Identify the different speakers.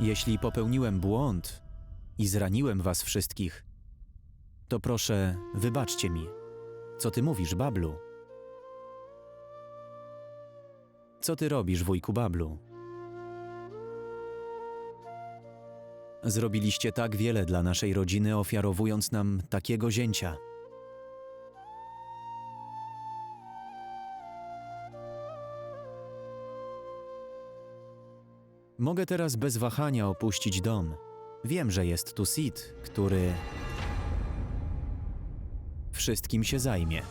Speaker 1: Jeśli popełniłem błąd i zraniłem was wszystkich, to proszę, wybaczcie mi. Co ty mówisz, Bablu? Co ty robisz, wujku Bablu? Zrobiliście tak wiele dla naszej rodziny, ofiarowując nam takiego zięcia. Mogę teraz bez wahania opuścić dom. Wiem, że jest tu Sid, który wszystkim się zajmie.